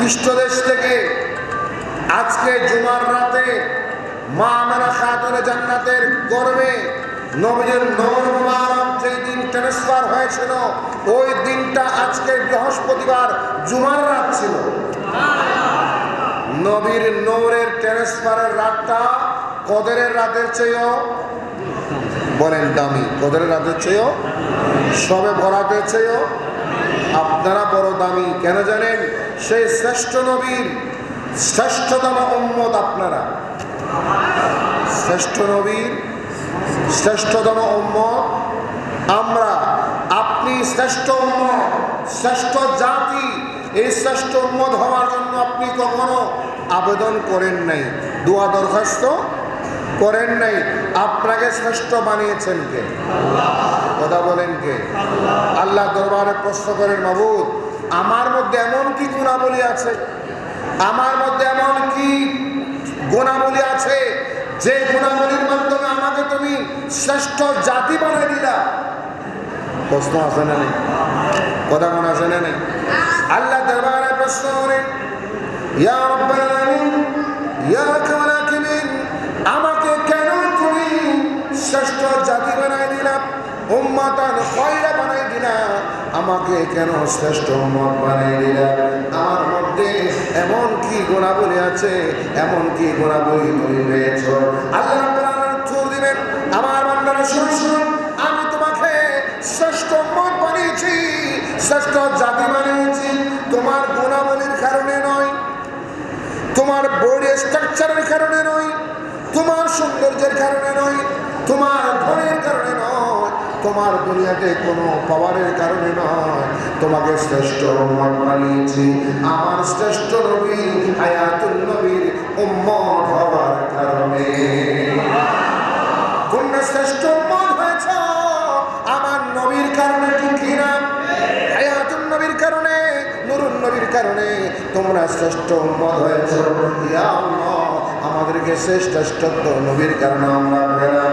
পৃষ্ঠদেশ থেকে আজকে জুমার রাতে মা আমেনা খাতুনে জান্নাতের গর্বে নবীর নর মুবারক যেই দিন ট্রান্সফার হয়েছিল, ওই দিনটা আজকে বৃহস্পতিবার জুমার রাত ছিল। নবীর নৌরের ট্রান্সফারের রাতটা কদরের রাতের চেয়েও, বলেন দামি, কদরের রাতের চেয়েও, সবে বরাতের চেয়েও আপনারা বড় দামি, কেন জানেন? সেই শ্রেষ্ঠ নবীর, শ্রেষ্ঠতম উম্মত আপনারা। শ্রেষ্ঠ নবীর, শ্রেষ্ঠতম উম্মত আমরা। আপনি শ্রেষ্ঠ উম্মত, শ্রেষ্ঠ জাতি, এই শ্রেষ্ঠ উম্মত হওয়ার জন্য আপনি কখনো আবেদন করেন নাই। দোয়া দরখাস্ত করেন নাই। আপনাকে শ্রেষ্ঠ বানিয়েছেন কে? কথা বলেন কে? আল্লাহ দরবারে প্রশ্ন করেন, মাবুদ, আমার মধ্যে এমন কি গুণাবলী আছে? আমার মধ্যে এমন কি গুণাবলী আছে? যে গুণাবলীর মাধ্যমে আমাকে তুমি শ্রেষ্ঠ জাতি বানাই দিলা? প্রশ্ন আছে না নেই? কথা মনে আছে না নেই? আল্লাহ দরবারে প্রশ্ন করেন, ইয়া আমাকে কেন তুমি শ্রেষ্ঠ জাতি বানাই দিলা? উম্মাতান খয়রা বানাই দিলা। আমাকে কেন শ্রেষ্ঠ উম্মত বানাই দিলা? আমার মধ্যে এমন কি গুণাবলী আছে, এমন কি গুণাবলী তুমি পেয়েছ? আল্লাহ উত্তর দিবেন, আমার বান্দারা, শুনুন শুনুন, আমি তোমাকে শ্রেষ্ঠ উম্মত বানিয়েছি, শ্রেষ্ঠ জাতি বানিয়েছি। তোমার গুণাবলীর কারণে নয়, তোমার বডি স্ট্রাকচারের কারণে নয়, তোমার সৌন্দর্যের কারণে নয়, তোমার ধনের কারণে নয় তোমার দুনিয়াতে কোনো পাওয়ারের কারণে নয়। তোমাকে শ্রেষ্ঠ উম্মত বানিয়েছি। আমার শ্রেষ্ঠ নবী হায়াতুল নবীর উম্মত হওয়ার কারণে। তোমরা শ্রেষ্ঠ উম্মত হয়েছ। আমার নবীর কারণে ঠিক কিনা হায়াতুল নবীর কারণে নুরুল নবীর কারণে তোমরা শ্রেষ্ঠ উম্মত হয়েছ। ইয়া আল্লাহ, আমাদেরকে শ্রেষ্ঠ শ্রেষ্ঠত্ব নবীর কারণে আমরা পেলাম।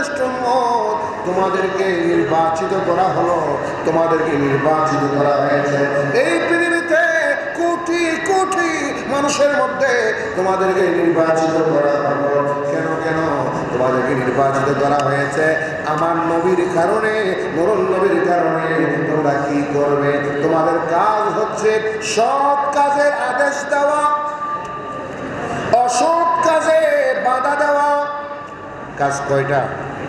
শ্রেষ্ঠ উম্মত তোমাদেরকে নির্বাচিত করা হলো। তোমাদেরকে নির্বাচিত করা হয়েছে। এই পৃথিবীতে কোটি কোটি মানুষের মধ্যে তোমাদেরকে নির্বাচিত করা হলো। কেন কেন? তোমাদেরকে নির্বাচিত করা হয়েছে আমার নবীর কারণে, মরণ নবীর কারণে। তোমরা কি করবে? তোমাদের কাজ হচ্ছে সৎ কাজের আদেশ দেওয়া, অসৎ কাজে বাধা দেওয়া। কাজ কয়টা?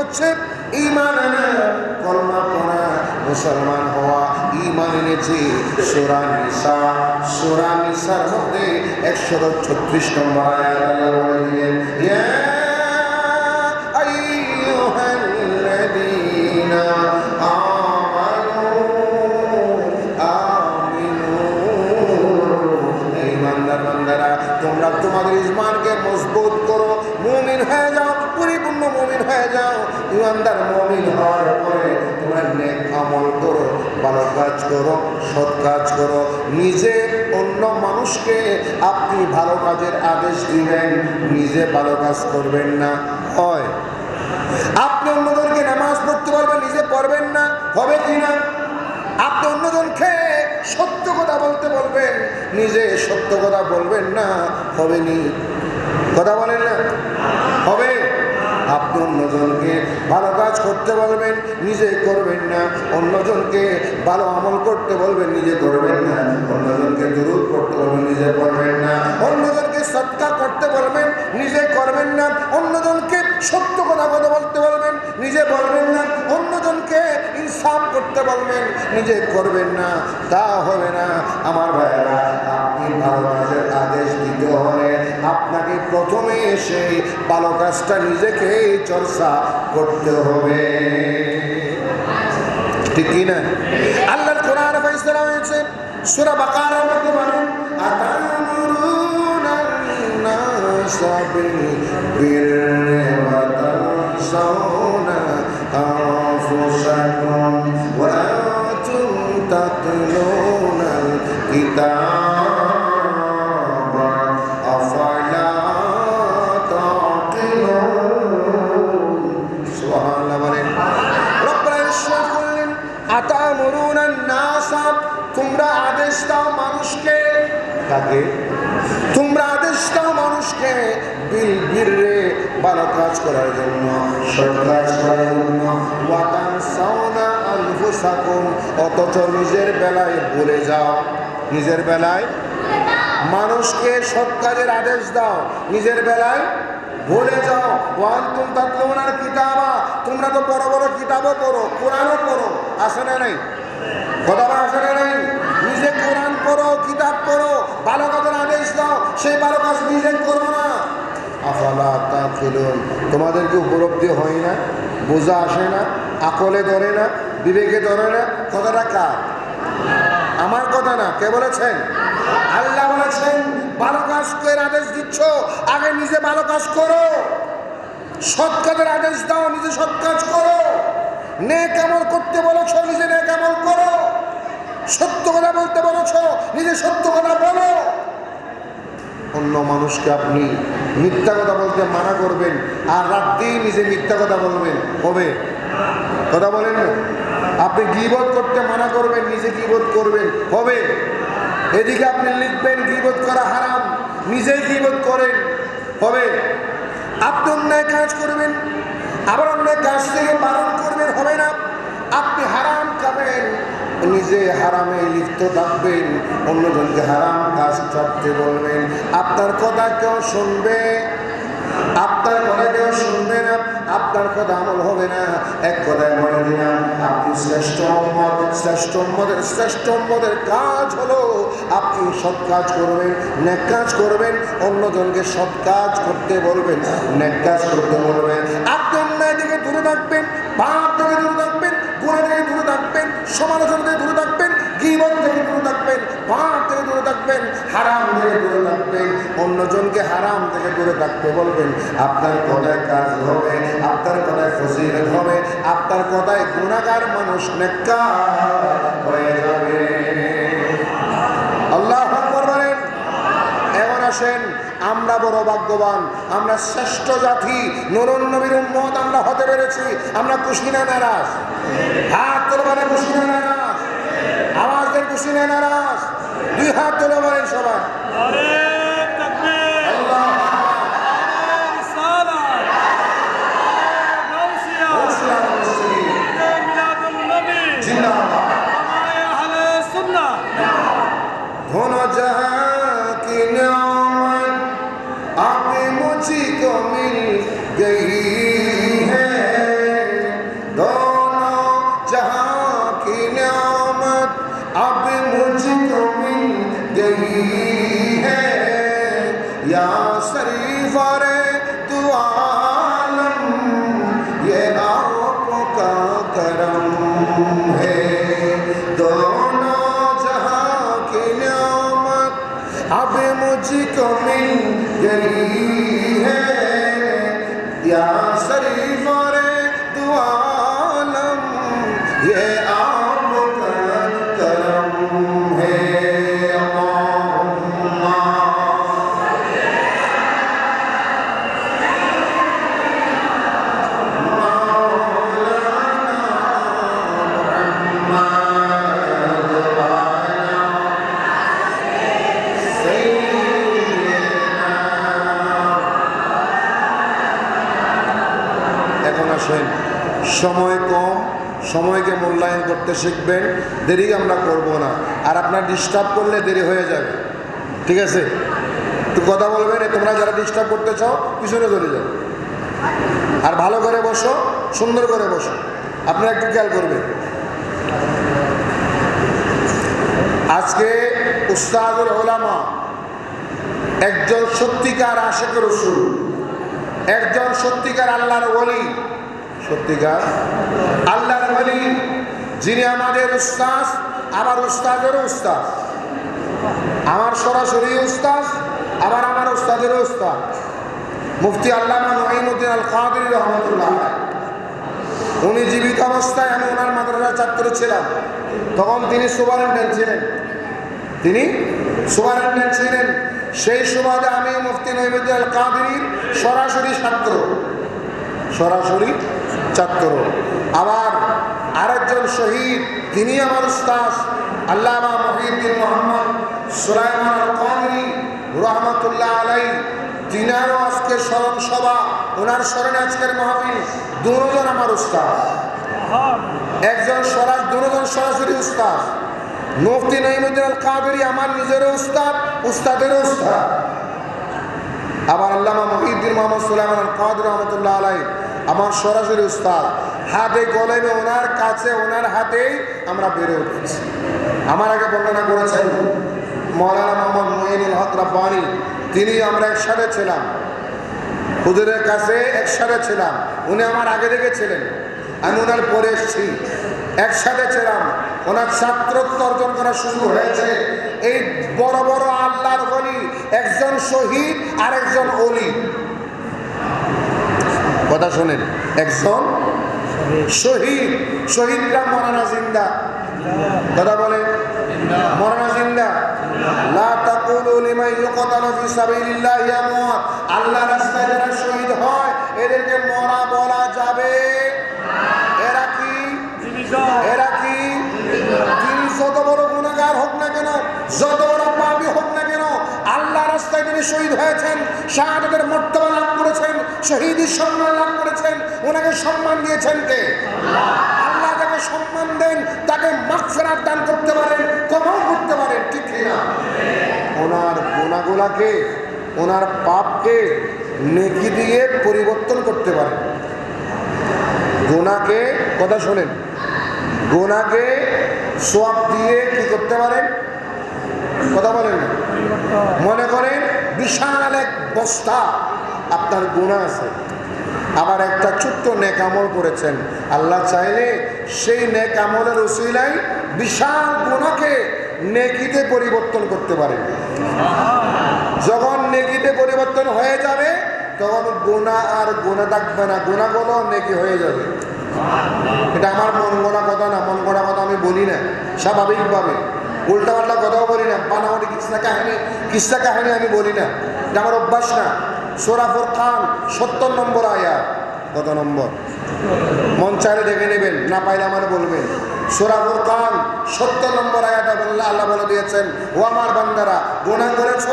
হচ্ছে ইমান আনা কলমা পড়া মুসলমান হওয়া ইমান এনেছে। সোরা নিসা, সোরা নিসার মধ্যে একশো ছত্রিশ নম্বর আয়াত আল্লাহ বলে দিলেন ইমানদার মুমিন হওয়ার পরে তোমরা নেক আমল করো, ভালো কাজ করো, সৎ কাজ করো। নিজে অন্য মানুষকে আপনি ভালো কাজের আদেশ দিবেন, নিজে ভালো কাজ করবেন না। হয়। আপনি অন্যজনকে নামাজ পড়তে পারবেন, নিজে পড়বেন না। হবে কি না? আপনি অন্যজনকে সত্য কথা বলতে বলবেন, নিজে সত্য কথা বলবেন না। হবে নি? কথা বলেন না? হবে? অন্যজনকে ভালো কাজ করতে বলবেন নিজে করবেন না। অন্যজনকে ভালো আমল করতে বলবেন, নিজে করবেন না। অন্যজনকে দূর করতে বলবেন, নিজে করবেন না। অন্যজনকে সৎকার করতে বলবেন, নিজে করবেন না। অন্যজনকে সত্য কথা কথা বলতে বলবেন, নিজে বলবেন না। অন্যজনকে করতে বলবেন, নিজে করবেন না, তা হবে না। আমার ভাইয়েরা, আপনি ভালো কাজের আদেশ দিতে হলে আপনাকে প্রথমে এসে ভালো কাজটা নিজেকে চর্চা করতে হবে। ঠিক কি না? আল্লাহর কোরআন ফাইসলা হয়েছে, সূরা বাকারার মধ্যে বলেন, আতামুরুনা আনফুসাকুম ওয়া আনতুম তাতলুনাল কিতাবা আফালা তাকিলুন সুবহানাল্লাহ বলেন। রব্বুল ইরশাদ করলেন আতামুরুনান নাসা তোমরা আদেশ দাও মানুষকে কাকে? তোমরা আদেশ দাও মানুষকে বিল বিররে ভালো কাজ করার জন্য, সৎ কাজ করার জন্য। ওয়াতান সাউনা আনফুসাকুম অথচ নিজের বেলায় ভুলে যাও। নিজের বেলায় মানুষকে সৎ কাজের আদেশ দাও। নিজের বেলায় ভুলে যাও। ওয়ান তুম তাতলুনার কিতাবা। তোমরা তো বড় বড় কিতাবও পড়ো, কোরআনও পড়ো। আসে না নাই? কথা আসে না নাই? নিজে কোরআন পড়ো, কিতাব পড়ো, ভালো কাজের আদেশ দাও। সেই ভালো কাজ নিজে করো না। আফালা তা তোমাদের কি উপলব্ধি হয় না? বোঝা আসে না? আকলে ধরে না, বিবেকে ধরে না, কথাটা কার? আমার কথা না, কে বলেছেন? আল্লাহ বলেছেন, ভালো কাজ করে আদেশ দিচ্ছ, আগে নিজে ভালো কাজ করো। সৎ কাজের আদেশ দাও, নিজে সৎ কাজ করো। নে কেমন করতে বলেছ, নিজে নে কেমন করো। সত্য কথা বলতে বলেছ, নিজে সত্য কথা বলো। অন্য মানুষকে আপনি মিথ্যা কথা বলতে মানা করবেন, আর রাত দিয়ে নিজে মিথ্যা কথা বলবেন, হবে? কথা বলেন না। আপনি গিবোধ করতে মানা করবেন, নিজে গিবোধ করবেন, হবে। এদিকে আপনি লিখবেন গিবোধ করা হারাম, নিজেই গিবোধ করেন, হবে। আপনি অন্যায় কাজ করবেন, আবার অন্যায় কাজ থেকে বারণ করবেন, হবে না। আপনি হারাম খাবেন, নিজে হারামে লিপ্ত থাকবেন, অন্যজনকে হারাম কাজ ছাড়তে বলবেন। আপনার কথা কেউ শুনবে আপনার কথা কেউ শুনবে না, আপনার কথা আমল হবে না। এক কথায় বলে দিলাম, আপনি শ্রেষ্ঠ উম্মত, শ্রেষ্ঠ উম্মতের শ্রেষ্ঠ উম্মতের কাজ হলো আপনি সৎ কাজ করবেন, নেক কাজ করবেন, অন্যজনকে সৎ কাজ করতে বলবেন, নেক কাজ করতে বলবেন। আপনি অন্যায় থেকে দূরে থাকবেন, পাপ থেকে দূরে থাকবেন, গুণা থেকে দূরে থাকবেন, সমালোচনা থেকে দূরে থাকবেন থেকে দূরে থাকবেন পাপ থেকে দূরে থাকবেন, হারাম থেকে দূরে থাকবেন, অন্যজনকে হারাম থেকে দূরে থাকতে বলবেন। আপনার কথায় কাজ হবে, আপনার কথায় ফজিলত হবে, আপনার কথায় গুণাগার মানুষ নেকা হয়ে যাবে। আল্লাহ বলেন এমন আসেন, আমরা বড় ভাগ্যবান, আমরা শ্রেষ্ঠ জাতি নরন নবীর উম্মত আমরা হতে পেরেছি, আমরা খুশি না নারাজ? হাত তোলে মানে খুশি না নারাজ? খুশি না নারাজ। দুই হাত তুলে বলেন সবাই। اب مجھ کو مل گئی ہے۔ یا سر اور دعالم یہ সময় কম, সময়কে মূল্যায়ন করতে শিখবেন। দেরি আমরা করব না। আর আপনার ডিস্টার্ব করলে দেরি হয়ে যাবে। ঠিক আছে? একটু কথা বলবেন তোমরা যারা ডিস্টার্ব করতে চাও, পিছনে ধরে যাও। আর ভালো করে বসো, সুন্দর করে বসো। আপনারা একটু খেয়াল করবেন। আজকে উস্তাদুল ওলামা একজন সত্যিকার আশেক রসুল, একজন সত্যিকার আল্লাহর ওলি। সত্যিকার। আল্লাহর ওলি যিনি আমাদের উস্তাদ আবার উস্তাদেরও উস্তাদ। আমার সরাসরি উস্তাদ, আবার আমার উস্তাদেরও উস্তাদ। মুফতি আল্লামা নঈমুদ্দিন আল কাদের রহমতুল্লাহ। উনি জীবিত অবস্থায় আমি ওনার মাদ্রাসার ছাত্র ছিলাম। তখন তিনি সুপারিনটেন্ডেন্ট ছিলেন। তিনি সুপারিনটেন্ডেন্ট ছিলেন। সেই সুবাদে আমি মুফতি নঈমুদ্দিন আল কাদির সরাসরি ছাত্র। সরাসরি ছাত্র আবার আরেকজন শহীদ, তিনি আমার উস্তাদ, আল্লামা মহিউদ্দিন মোহাম্মদ সুলাইমান রহমতুল্লাহ আলাই তিনারও আজকে স্মরণ সভা ওনার স্মরণে আজকের মাহফিল দুজন আমার উস্তাদ। একজন সরাস দুজন সরাসরি উস্তাদ। মুফতি নঈমুদ্দিন আল কাদেরি আমার নিজেরও উস্তাদ, উস্তাদেরও উস্তাদ। আবার আল্লামা মহিউদ্দিন মোহাম্মদ সুলাইমান আল কাদের রহমতুল্লাহ আলাই আমার সরাসরি উস্তাদ, হাতে কলমে ওনার কাছে, ওনার হাতেই আমরা বেড়ে উঠেছি। আমার আগে বর্ণনা করেছেন মৌলানা মোহাম্মদ মহিনুল হক রাব্বানি, তিনি আমরা একসাথে ছিলাম। হুজুরের কাছে একসাথে ছিলাম। উনি আমার আগে থেকে ছিলেন। আমি ওনার পরে এসেছি। একসাথে ছিলাম। ওনার ছাত্রত্ব অর্জন করা শুরু হয়েছে। এই বড় বড় আল্লাহর বলি একজন শহীদ আর একজন অলি কথা শোনেন। একজন শহীদ, শহীদরা মরানা জিন্দা। কথা বলেন। মরানা জিন্দা। আল্লাহ রাস্তায় যারা শহীদ হয়, এদেরকে মরা বলা যাবে। এরা কি? এরা কি? তিনি যত বড় গুণাগার হোক না কেন, যত বড় পাপি হোক না কেন, আল্লাহ রাস্তায় তিনি শহীদ হয়েছেন। লাভ করেছেন শহীদি সম্মান লাভ করেছেন, ওনাকে সম্মান দিয়েছেন কে? আল্লাহ যাকে সম্মান দেন, তাকে মাগফিরাত দান করতে পারেন, ক্ষমাও করতে পারেন, ঠিক কিনা? ওনার গুণাগুলাকে ওনার পাপকে নেকি দিয়ে পরিবর্তন করতে পারেন। গোনাকে কথা শোনেন গোনাকে সোয়াব দিয়ে কি করতে পারেন? কথা বলেন মনে করেন, বিশাল এক বস্তা আপনার গুণা আছে। আবার একটা ছোট্ট নেকামল করেছেন। আল্লাহ চাইলে সেই নেকামলের উসিলাই বিশাল গুণাকে নেকিতে পরিবর্তন করতে পারেন। যখন নেকিতে পরিবর্তন হয়ে যাবে, তখন গোনা আর গোনা থাকবে না গোনাগুলো নেকি হয়ে যাবে। এটা আমার মন গড়া কথা না, মন গড়া কথা আমি বলি না, স্বাভাবিকভাবে। উল্টা পাল্টা কথাও বলি না বানাওয়াটি কিসা কাহিনী কিসা কাহিনী আমি বলি না। এটা আমার অভ্যাস না। সোরাফুর খান সত্তর নম্বর আয়া। কত নম্বর? মন চাইলে দেখে নেবেন, না পাইলে আমার বলবেন। সোরাফুর খান সত্তর নম্বর আয়াটা বললে আল্লাহ বলে দিয়েছেন, ও আমার বান্দারা গোনা করেছ,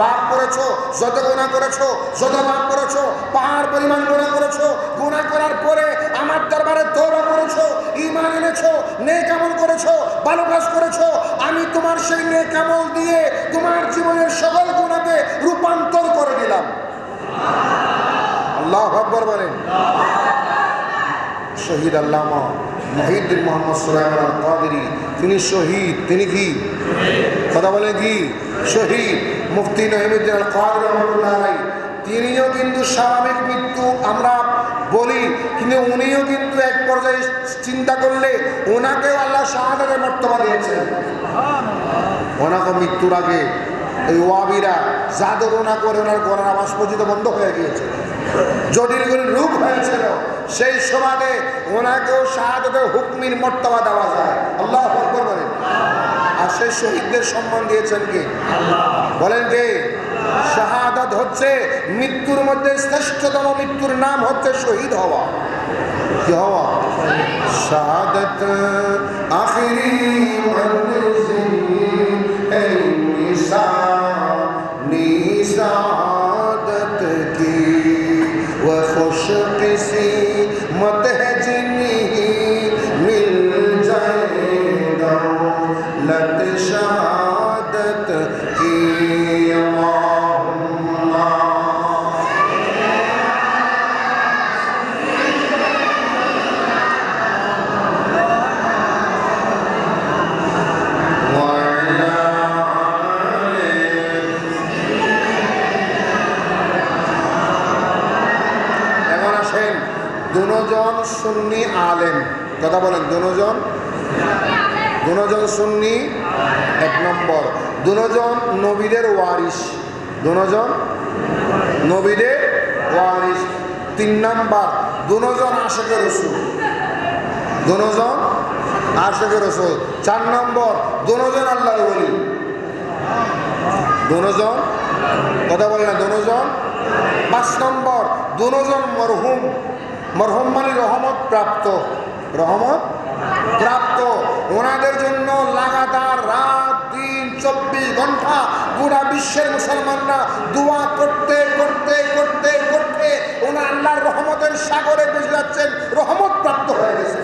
পাপ করেছ, যত গোনা করেছ, যত পাপ করেছ, পাহাড় পরিমাণ গোনা করেছ গোনা করার পরে আমার দরবারে তৌবা করেছ ইমান এনেছো, নেক আমল করেছ, ভালো কাজ করেছ, আমি তোমার সেই নেক আমল দিয়ে তোমার জীবনের সকল গুণাকে রূপান্তর করে দিলাম। আল্লাহ আকবর বলেন। শহীদ আল্লামা মহিউদ্দিন মোহাম্মদ সুলাইমান আল তিনি শহীদ, তিনি কি? কথা বলে কি? শহীদ মুফতি নহিমুদ্দিন আল কাদের রহমতুল্লাহ তিনিও কিন্তু স্বাভাবিক মৃত্যু, আমরা বলি, কিন্তু উনিও কিন্তু এক পর্যায়ে চিন্তা করলে ওনাকেও আল্লাহ শাহাদের মর্তবা দিয়েছেন। ওনাকে মৃত্যুর আগে এই ওয়াবিরা ওনা করে ওনার গলার আওয়াজ পর্যন্ত বন্ধ হয়ে গিয়েছে। জটিল করে রূপ হয়েছিল। সেই সমাজে ওনাকেও শাহাদতের হুকমির মর্তবা দেওয়া যায়। আল্লাহ বলেন। আর সেই শহীদদের সম্মান দিয়েছেন কি? বলেন কে? শাহাদাত হচ্ছে মৃত্যুর মধ্যে শ্রেষ্ঠতম মৃত্যুর নাম হচ্ছে শহীদ হওয়া। কি হওয়া? শাহাদত আখিরি ওয়ারিস দুজন, নবীদের ওয়ারিস তিন নাম্বার, দুজন আশেকের রসুল। দুজন আশেকের রসুল। চার নম্বর, দুজন আল্লাহর বলি দুজন, কথা বলে না, দুজন। পাঁচ নম্বর, দুজন মরহুম। মরহুম মানে রহমত প্রাপ্ত। রহমত প্রাপ্ত। ওনাদের জন্য লাগাতার রাত চব্বিশ ঘণ্টা পুরা বিশ্বের মুসলমানরা দোয়া করতে করতে করতে করতে ওনার আল্লাহর রহমতের সাগরে বেঁচে যাচ্ছেন রহমত প্রাপ্ত হয়ে গেছে।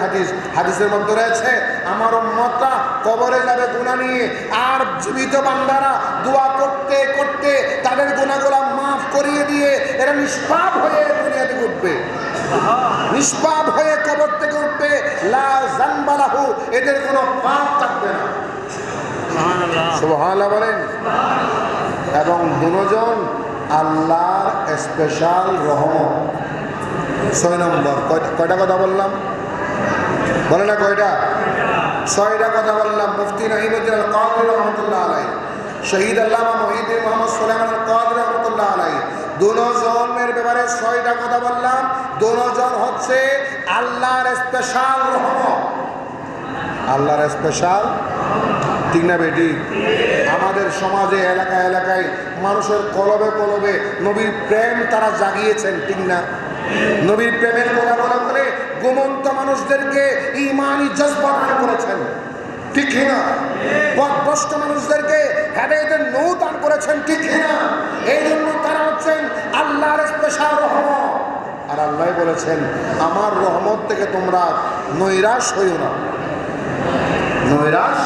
হাদিস। হাদিসের আমার যাবে নিয়ে, আর করতে করতে তাদের মাফ করিয়ে দিয়ে নিষ্পাপ হয়ে দুনিয়া থেকে উঠবে নিষ্পাপ হয়ে কবর থেকে উঠবে লা জানবালাহু এদের কোনো পাপ থাকবে না। সুবহানাল্লাহ। বলেন। এবং দুজন আল্লাহর স্পেশাল রহমত। ছয় নম্বর কয়টা কথা বললাম? বলে না কয়টা? ছয়টা কথা বললাম। মুফতি নহিমুদ্দিন আল কাদের রহমতুল্লাহ আলাই শহীদ আল্লামা মহিদিন মোহাম্মদ সোলেমান কাদের রহমতুল্লাহ আলাই দুজনের ব্যাপারে ছয়টা কথা বললাম। দুজন হচ্ছে আল্লাহর স্পেশাল রহমত। আল্লাহর স্পেশাল ঠিক না বেটি আমাদের সমাজে এলাকা এলাকায় মানুষের কলবে কলবে নবীর প্রেম তারা জাগিয়েছেন, ঠিক না? নবীর প্রেমের কথা বলা, বলে গোমন্ত মানুষদেরকে ইমানি জজবা দান করেছেন। ঠিক না? পথভ্রষ্ট মানুষদেরকে হেদায়তের নৌ দান করেছেন, ঠিক না? এই স্পেশাল রহমত। আর আল্লাহ বলেছেন, আমার রহমত থেকে তোমরা নৈরাশ হইও না। নৈরাশ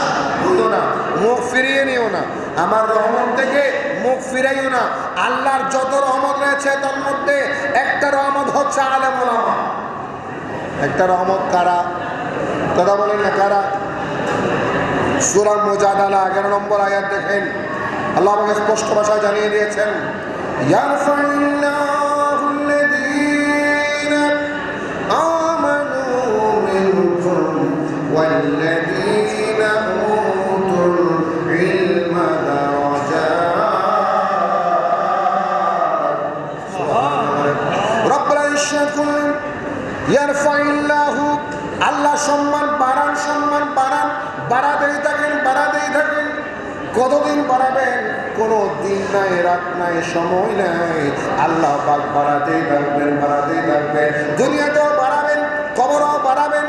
হইও না, মুখ ফিরিয়ে নিও না। আমার রহমত থেকে মুখ ফিরাইও না। আল্লাহর যত রহমত রয়েছে, তার মধ্যে একটা রহমত হচ্ছে আলেম একটা রহমত কারা? কথা বলেন না, কারা? সুরাম মোজাদালা, এগারো নম্বর আয়াত দেখেন। আল্লাহ আমাকে স্পষ্ট ভাষায় জানিয়ে দিয়েছেন ইয়ারফাইল্লাহু দিন নাই, রাত নাই, সময় নাই। আল্লাহ পাক বাড়াতেই থাকবেন বাড়াতেই থাকবেন। দুনিয়াতেও বাড়াবেন, কবরও বাড়াবেন।